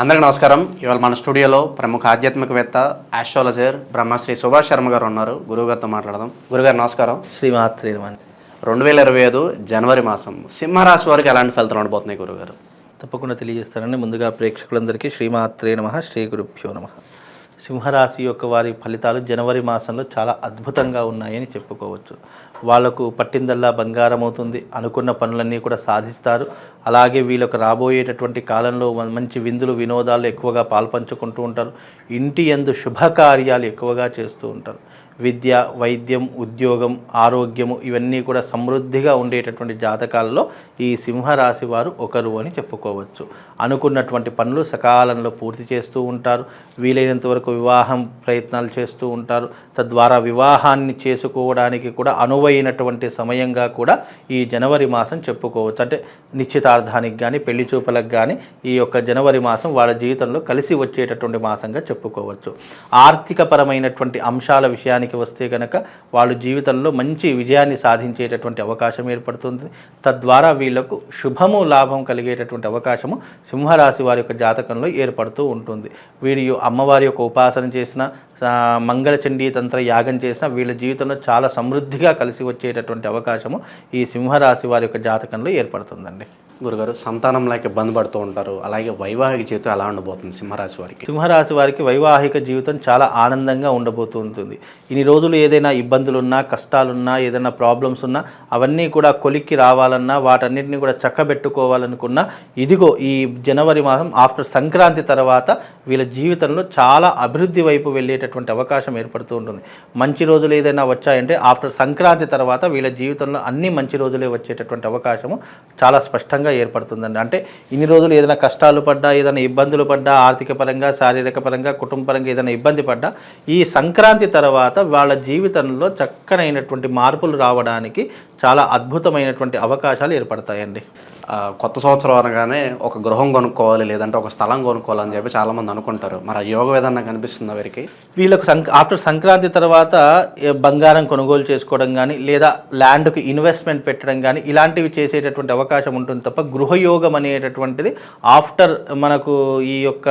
అందరికీ నమస్కారం. ఇవాళ మన స్టూడియోలో ప్రముఖ ఆధ్యాత్మికవేత్త ఆస్ట్రాలజర్ బ్రహ్మశ్రీ సుభాష్ శర్మ గారు ఉన్నారు. గురువుగారితో మాట్లాడదాం. గురుగారు నమస్కారం. శ్రీమాత్రి రెండు వేల ఇరవై ఐదు జనవరి మాసం సింహరాశి వారికి ఎలాంటి ఫలితాలు ఉండబోతున్నాయి గురుగారు తప్పకుండా తెలియజేస్తానండి. ముందుగా ప్రేక్షకులందరికీ శ్రీమాత్రే నమ శ్రీ గురుభ్యో నమ. సింహరాశి యొక్క వారి ఫలితాలు జనవరి మాసంలో చాలా అద్భుతంగా ఉన్నాయని చెప్పుకోవచ్చు. వాళ్ళకు పట్టిందల్లా బంగారం అవుతుంది అనుకున్న పనులన్నీ కూడా సాధిస్తారు. అలాగే వీళ్ళకు రాబోయేటటువంటి కాలంలో మంచి విందులు వినోదాలు ఎక్కువగా పాల్పంచుకుంటూ ఉంటారు. ఇంటి యందు శుభకార్యాలు ఎక్కువగా చేస్తూ ఉంటారు. విద్య వైద్యం ఉద్యోగం ఆరోగ్యము ఇవన్నీ కూడా సమృద్ధిగా ఉండేటటువంటి జాతకాలలో ఈ సింహరాశి వారు ఒకరు అని చెప్పుకోవచ్చు. అనుకున్నటువంటి పనులు సకాలంలో పూర్తి చేస్తూ ఉంటారు. వీలైనంత వరకు వివాహం ప్రయత్నాలు చేస్తూ ఉంటారు. తద్వారా వివాహాన్ని చేసుకోవడానికి కూడా అనువైనటువంటి సమయంగా కూడా ఈ జనవరి మాసం చెప్పుకోవచ్చు. అంటే నిశ్చితార్థానికి కానీ పెళ్ళి చూపలకు కానీ ఈ యొక్క జనవరి మాసం వాళ్ళ జీవితంలో కలిసి వచ్చేటటువంటి మాసంగా చెప్పుకోవచ్చు. ఆర్థిక పరమైనటువంటి అంశాల విషయానికి వస్తే కనుక వాళ్ళు జీవితంలో మంచి విజయాన్ని సాధించేటటువంటి అవకాశం ఏర్పడుతుంది. తద్వారా వీళ్ళకు శుభము లాభం కలిగేటటువంటి అవకాశము సింహరాశి వారి యొక్క జాతకంలో ఏర్పడుతూ ఉంటుంది. వీరి అమ్మవారి యొక్క ఉపాసన చేసిన ఆ, మంగళచండీ తంత్ర యాగం చేసిన వీళ్ళ జీవితంలో చాలా సమృద్ధిగా కలిసి వచ్చేటటువంటి అవకాశము ఈ సింహరాశి వారి యొక్క జాతకంలో ఏర్పడుతుందండి. గురుగారు సంతానం లేక ఇబ్బంది పడుతూ ఉంటారు. అలాగే వైవాహిక జీవితం ఎలా ఉండబోతుంది సింహరాశి వారికి? సింహరాశి వారికి వైవాహిక జీవితం చాలా ఆనందంగా ఉండబోతూ ఉంటుంది ఇన్ని రోజులు ఏదైనా ఇబ్బందులున్నా కష్టాలున్నా ఏదైనా ప్రాబ్లమ్స్ ఉన్నా అవన్నీ కూడా కొలిక్కి రావాలన్నా వాటన్నిటిని కూడా చక్కబెట్టుకోవాలనుకున్నా ఇదిగో ఈ జనవరి మాసం ఆఫ్టర్ సంక్రాంతి తర్వాత వీళ్ళ జీవితంలో చాలా అభివృద్ధి వైపు వెళ్ళేటటువంటి అవకాశం ఏర్పడుతూ ఉంటుంది. మంచి రోజులు ఏదైనా వచ్చాయంటే ఆఫ్టర్ సంక్రాంతి తర్వాత వీళ్ళ జీవితంలో అన్ని మంచి రోజులే వచ్చేటటువంటి అవకాశము చాలా స్పష్టంగా ఏర్పడుతుందండి. అంటే ఇన్ని రోజులు ఏదైనా కష్టాలు పడ్డా ఏదైనా ఇబ్బందులు పడ్డా ఆర్థిక పరంగా శారీరక పరంగా కుటుంబ పరంగా ఏదైనా ఇబ్బంది పడ్డా ఈ సంక్రాంతి తర్వాత వాళ్ళ జీవితంలో చక్కనైనటువంటి మార్పులు రావడానికి చాలా అద్భుతమైనటువంటి అవకాశాలు ఏర్పడతాయండి. కొత్త సంవత్సరం అనగానే ఒక గృహం కొనుక్కోవాలి లేదంటే ఒక స్థలం కొనుక్కోవాలని చెప్పి చాలామంది అనుకుంటారు. మరి ఆ యోగ విధానం కనిపిస్తుంది వారికి? వీళ్ళకు సంక్ ఆఫ్టర్ సంక్రాంతి తర్వాత బంగారం కొనుగోలు చేసుకోవడం కానీ లేదా ల్యాండ్కి ఇన్వెస్ట్మెంట్ పెట్టడం కానీ ఇలాంటివి చేసేటటువంటి అవకాశం ఉంటుంది తప్ప గృహయోగం అనేటటువంటిది ఆఫ్టర్ మనకు ఈ యొక్క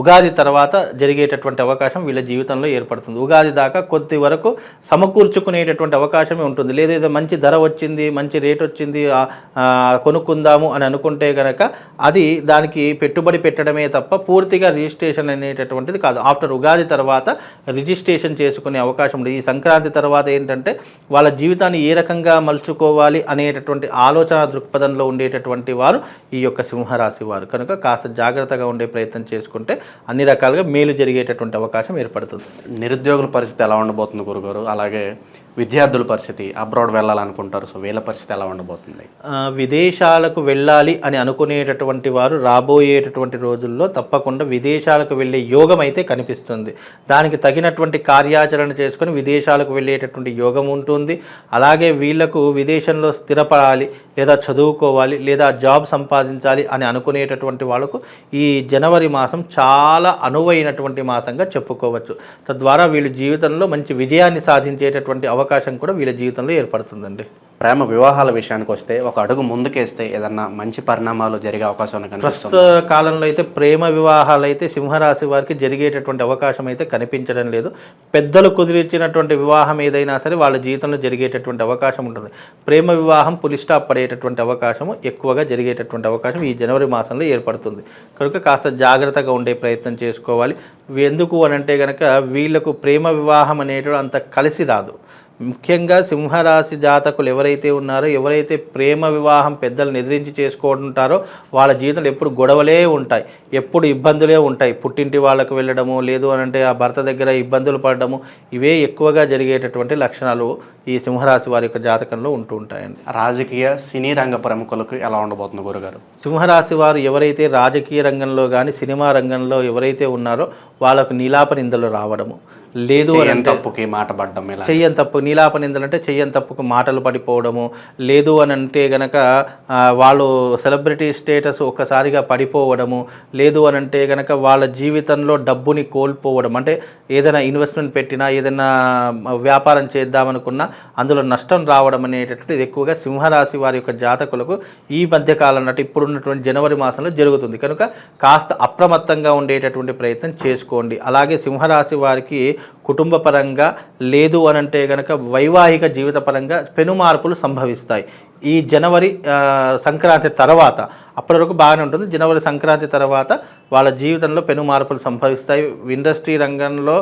ఉగాది తర్వాత జరిగేటటువంటి అవకాశం వీళ్ళ జీవితంలో ఏర్పడుతుంది. ఉగాది దాకా కొద్ది వరకు సమకూర్చుకునేటటువంటి అవకాశమే ఉంటుంది. లేదా ఏదో మంచి ధర వచ్చింది మంచి రేట్ వచ్చింది కొను కొనుక్కుందాము అని అనుకుంటే కనుక అది దానికి పెట్టుబడి పెట్టడమే తప్ప పూర్తిగా రిజిస్ట్రేషన్ అనేటటువంటిది కాదు. ఆఫ్టర్ ఉగాది తర్వాత రిజిస్ట్రేషన్ చేసుకునే అవకాశం ఉంది ఈ సంక్రాంతి తర్వాత ఏంటంటే వాళ్ళ జీవితాన్ని ఏ రకంగా మలుచుకోవాలి అనేటటువంటి ఆలోచన దృక్పథంలో ఉండేటటువంటి వారు ఈ యొక్క సింహరాశి వారు. కనుక కాస్త జాగ్రత్తగా ఉండే ప్రయత్నం చేసుకుంటే అన్ని రకాలుగా మేలు జరిగేటటువంటి అవకాశం ఏర్పడుతుంది. నిరుద్యోగుల పరిస్థితి ఎలా ఉండబోతుంది గురుగారు? అలాగే విద్యార్థుల పరిస్థితి అబ్రాడ్ వెళ్ళాలనుకుంటారు. సో వీళ్ళ పరిస్థితి ఎలా ఉండబోతుంది? విదేశాలకు వెళ్ళాలి అని అనుకునేటటువంటి వారు రాబోయేటటువంటి రోజుల్లో తప్పకుండా విదేశాలకు వెళ్ళే యోగం అయితే కనిపిస్తుంది. దానికి తగినటువంటి కార్యాచరణ చేసుకొని విదేశాలకు వెళ్ళేటటువంటి యోగం ఉంటుంది. అలాగే వీళ్ళకు విదేశంలో స్థిరపడాలి లేదా చదువుకోవాలి లేదా జాబ్ సంపాదించాలి అని అనుకునేటటువంటి వాళ్ళకు ఈ జనవరి మాసం చాలా అనువైనటువంటి మాసంగా చెప్పుకోవచ్చు. తద్వారా వీళ్ళు జీవితంలో మంచి విజయాన్ని సాధించేటటువంటి అవకాశం కూడా వీళ్ళ జీవితంలో ఏర్పడుతుందండి. ప్రేమ వివాహాల విషయానికి వస్తే ఒక అడుగు ముందుకేస్తే ఏదన్నా మంచి పరిణామాలు జరిగే అవకాశం కనిపిస్తుంది? ప్రస్తుత కాలంలో అయితే ప్రేమ వివాహాలు అయితే సింహరాశి వారికి జరిగేటటువంటి అవకాశం అయితే కనిపించడం లేదు. పెద్దలు కుదిరించినటువంటి వివాహం ఏదైనా సరే వాళ్ళ జీవితంలో జరిగేటటువంటి అవకాశం ఉంటుంది. ప్రేమ వివాహం పులి స్టాప్ పడేటటువంటి అవకాశం ఎక్కువగా జరిగేటటువంటి అవకాశం ఈ జనవరి మాసంలో ఏర్పడుతుంది. కనుక కాస్త జాగ్రత్తగా ఉండే ప్రయత్నం చేసుకోవాలి. ఎందుకు అని అంటే కనుక వీళ్ళకు ప్రేమ వివాహం అనేటువంటి అంత కలిసి రాదు. ముఖ్యంగా సింహరాశి జాతకులు ఎవరైతే ఉన్నారో ఎవరైతే ప్రేమ వివాహం పెద్దలను ఎదిరించి చేసుకుంటారో వాళ్ళ జీవితంలో ఎప్పుడు గొడవలే ఉంటాయి ఎప్పుడు ఇబ్బందులే ఉంటాయి. పుట్టింటి వాళ్ళకు వెళ్ళడము లేదు అని అంటే ఆ భర్త దగ్గర ఇబ్బందులు పడడము ఇవే ఎక్కువగా జరిగేటటువంటి లక్షణాలు ఈ సింహరాశి వారి యొక్క జాతకంలో ఉంటూ ఉంటాయండి. రాజకీయ సినీ రంగ ప్రముఖులకు ఎలా ఉండబోతుంది గురుగారు? సింహరాశి వారు ఎవరైతే రాజకీయ రంగంలో కానీ సినిమా రంగంలో ఎవరైతే ఉన్నారో వాళ్ళకు నీలాప నిందలు రావడము లేదు అని తప్పుకి మాట పడ్డం ఇలా చెయ్యని తప్పు నీలాప నిందలు అంటే చెయ్యని తప్పుకు మాటలు పడిపోవడము. లేదు అని అంటే గనక వాళ్ళు సెలబ్రిటీ స్టేటస్ ఒక్కసారిగా పడిపోవడము. లేదు అని అంటే గనక వాళ్ళ జీవితంలో డబ్బుని కోల్పోవడం. అంటే ఏదైనా ఇన్వెస్ట్మెంట్ పెట్టినా ఏదైనా వ్యాపారం చేద్దామనుకున్నా అందులో నష్టం రావడం అనేటటువంటి ఎక్కువగా సింహరాశి వారి యొక్క జాతకులకు ఈ మధ్య కాలం అంటే ఇప్పుడున్నటువంటి జనవరి మాసంలో జరుగుతుంది. కనుక కాస్త అప్రమత్తంగా ఉండేటటువంటి ప్రయత్నం చేసుకోండి. అలాగే సింహరాశి వారికి కుటుంబ పరంగా లేదు అని అంటే కనుక వైవాహిక జీవిత పరంగా పెను మార్పులు సంభవిస్తాయి. ఈ జనవరి సంక్రాంతి తర్వాత అప్పటి వరకు బాగానే ఉంటుంది. జనవరి సంక్రాంతి తర్వాత వాళ్ళ జీవితంలో పెను మార్పులు సంభవిస్తాయి. ఇండస్ట్రీ రంగంలో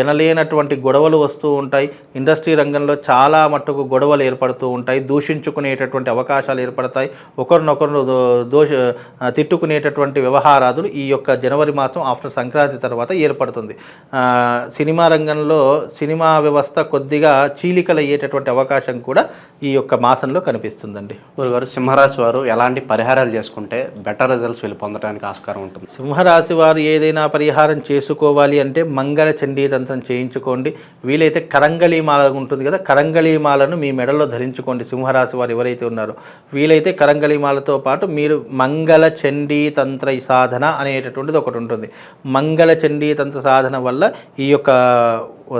ఎనలేనటువంటి గొడవలు వస్తూ ఉంటాయి. ఇండస్ట్రీ రంగంలో చాలా మట్టుకు గొడవలు ఏర్పడుతూ ఉంటాయి. దూషించుకునేటటువంటి అవకాశాలు ఏర్పడతాయి. ఒకరినొకరు దోష తిట్టుకునేటటువంటి వ్యవహారాదులు ఈ యొక్క జనవరి మాసం ఆఫ్టర్ సంక్రాంతి తర్వాత ఏర్పడుతుంది. సినిమా రంగంలో సినిమా వ్యవస్థ కొద్దిగా చీలికలు అయ్యేటటువంటి అవకాశం కూడా ఈ యొక్క మాసంలో కనిపిస్తుంది. కనిపిస్తుందండి గురుగారు సింహరాశి వారు ఎలాంటి పరిహారాలు చేసుకుంటే బెటర్ రిజల్ట్స్ వీళ్ళు పొందడానికి ఆస్కారం ఉంటుంది. సింహరాశి వారు ఏదైనా పరిహారం చేసుకోవాలి అంటే మంగళ చండీతంత్రం చేయించుకోండి. వీలైతే కరంగళీమాల ఉంటుంది కదా కరంగళీమాలను మీ మెడలో ధరించుకోండి. సింహరాశి వారు ఎవరైతే ఉన్నారో వీలైతే కరంగళీమాలతో పాటు మీరు మంగళ చండీతంత్ర సాధన అనేటటువంటిది ఒకటి ఉంటుంది. మంగళ చండీతంత్ర సాధన వల్ల ఈ యొక్క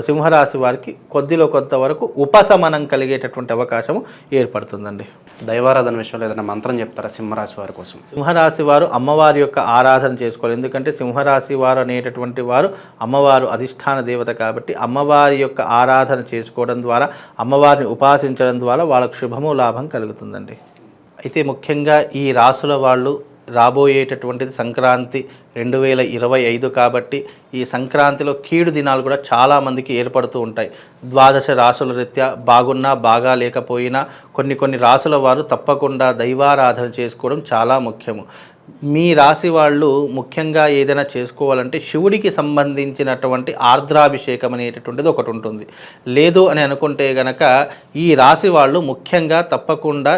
సింహరాశి వారికి కొద్దిలో కొంతవరకు ఉపశమనం కలిగేటటువంటి అవకాశం ఏర్పడుతుందండి. దైవారాధన విషయంలో ఏదైనా మంత్రం చెప్తారా సింహరాశి వారి కోసం? సింహరాశి వారు అమ్మవారి యొక్క ఆరాధన చేసుకోవాలి. ఎందుకంటే సింహరాశి వారు అనేటటువంటి వారు అమ్మవారు అధిష్టాన దేవత కాబట్టి అమ్మవారి యొక్క ఆరాధన చేసుకోవడం ద్వారా అమ్మవారిని ఉపాసించడం ద్వారా వాళ్ళకు శుభము లాభం కలుగుతుందండి. అయితే ముఖ్యంగా ఈ రాసుల వాళ్ళు రాబోయేటటువంటిది సంక్రాంతి రెండు వేల ఇరవై ఐదు కాబట్టి ఈ సంక్రాంతిలో కీడు దినాలు కూడా చాలామందికి ఏర్పడుతూ ఉంటాయి. ద్వాదశ రాసుల రీత్యా బాగున్నా బాగా లేకపోయినా కొన్ని కొన్ని రాసుల వారు తప్పకుండా దైవారాధన చేసుకోవడం చాలా ముఖ్యము. మీ రాశి వాళ్ళు ముఖ్యంగా ఏదైనా చేసుకోవాలంటే శివుడికి సంబంధించినటువంటి ఆర్ద్రాభిషేకం అనేటటువంటిది ఒకటి ఉంటుంది. లేదు అని అనుకుంటే గనక ఈ రాశి వాళ్ళు ముఖ్యంగా తప్పకుండా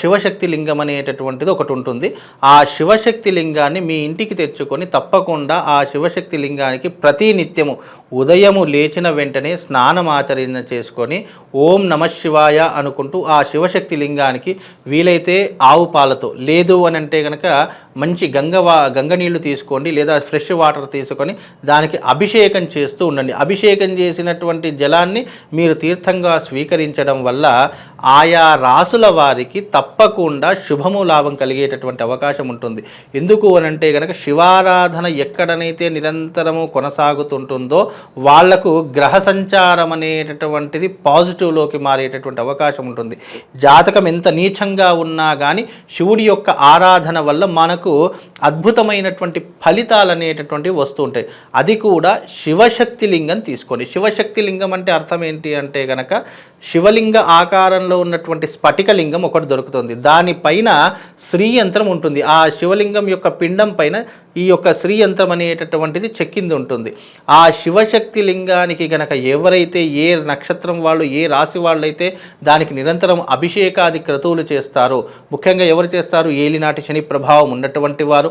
శివశక్తి లింగం అనేటటువంటిది ఒకటి ఉంటుంది. ఆ శివశక్తి లింగాన్ని మీ ఇంటికి తెచ్చుకొని తప్పకుండా ఆ శివశక్తి లింగానికి ప్రతి నిత్యము ఉదయము లేచిన వెంటనే స్నానమాచరణ చేసుకొని ఓం నమ శివాయ అనుకుంటూ ఆ శివశక్తి లింగానికి వీలైతే ఆవు పాలతో లేదు అని అంటే కనుక మంచి గంగవా గంగ నీళ్ళు తీసుకోండి లేదా ఫ్రెష్ వాటర్ తీసుకొని దానికి అభిషేకం చేస్తూ ఉండండి. అభిషేకం చేసినటువంటి జలాన్ని మీరు తీర్థంగా స్వీకరించడం వల్ల ఆయా రాసుల వారికి తప్పకుండా శుభము లాభం కలిగేటటువంటి అవకాశం ఉంటుంది. ఎందుకు అని అంటే కనుక శివారాధన ఎక్కడనైతే నిరంతరము కొనసాగుతుంటుందో వాళ్ళకు గ్రహ సంచారం అనేటటువంటిది పాజిటివ్లోకి మారేటటువంటి అవకాశం ఉంటుంది. జాతకం ఎంత నీచంగా ఉన్నా కానీ శివుడి యొక్క ఆరాధన వల్ల మనకు అద్భుతమైనటువంటి ఫలితాలు అనేటటువంటివి వస్తూ ఉంటాయి. అది కూడా శివశక్తి లింగం తీసుకోండి శివశక్తి లింగం అంటే అర్థం ఏంటి అంటే గనక శివలింగ ఆకారంలో ఉన్నటువంటి స్ఫటికలింగం ఒకటి దొరుకుతుంది. దానిపైన శ్రీ యంత్రం ఉంటుంది. ఆ శివలింగం యొక్క పిండం పైన ఈ యొక్క శ్రీ యంత్రం అనేటటువంటిది చెక్కింది ఉంటుంది. ఆ శివశక్తి లింగానికి గనక ఎవరైతే ఏ నక్షత్రం వాళ్ళు ఏ రాశి వాళ్ళైతే దానికి నిరంతరం అభిషేకాది క్రతువులు చేస్తారో ముఖ్యంగా ఎవరు చేస్తారు? ఏలినాటి శని ప్రభావం ఉన్నటువంటి వారు.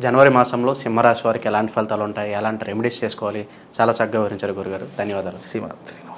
జనవరి మాసంలో సింహరాశి వారికి ఎలాంటి ఫలితాలు ఉంటాయి? ఎలాంటి రెమెడీస్ చేసుకోవాలి? చాలా చక్కగా వివరించారు గురుగారు. ధన్యవాదాలు. శ్రీమాత్రి.